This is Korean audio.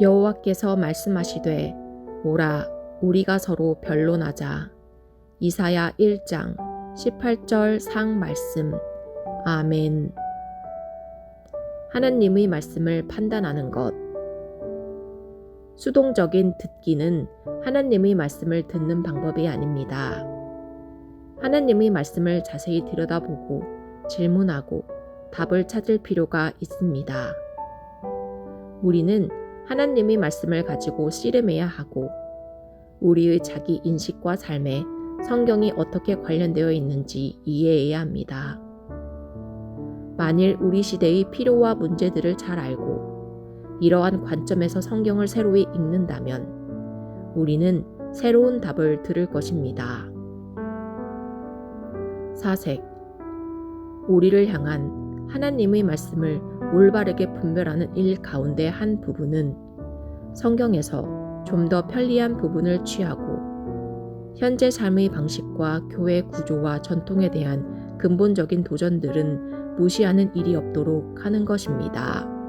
여호와께서 말씀하시되 오라 우리가 서로 변론하자 이사야 1장 18절 상 말씀 아멘 하나님의 말씀을 판단하는 것 수동적인 듣기는 하나님의 말씀을 듣는 방법이 아닙니다. 하나님의 말씀을 자세히 들여다보고 질문하고 답을 찾을 필요가 있습니다. 우리는 하나님의 말씀을 가지고 씨름해야 하고 우리의 자기 인식과 삶에 성경이 어떻게 관련되어 있는지 이해해야 합니다. 만일 우리 시대의 필요와 문제들을 잘 알고 이러한 관점에서 성경을 새로이 읽는다면 우리는 새로운 답을 들을 것입니다. 사색 우리를 향한 하나님의 말씀을 올바르게 분별하는 일 가운데 한 부분은 성경에서 좀 더 편리한 부분을 취하고 현재 삶의 방식과 교회 구조와 전통에 대한 근본적인 도전들은 무시하는 일이 없도록 하는 것입니다.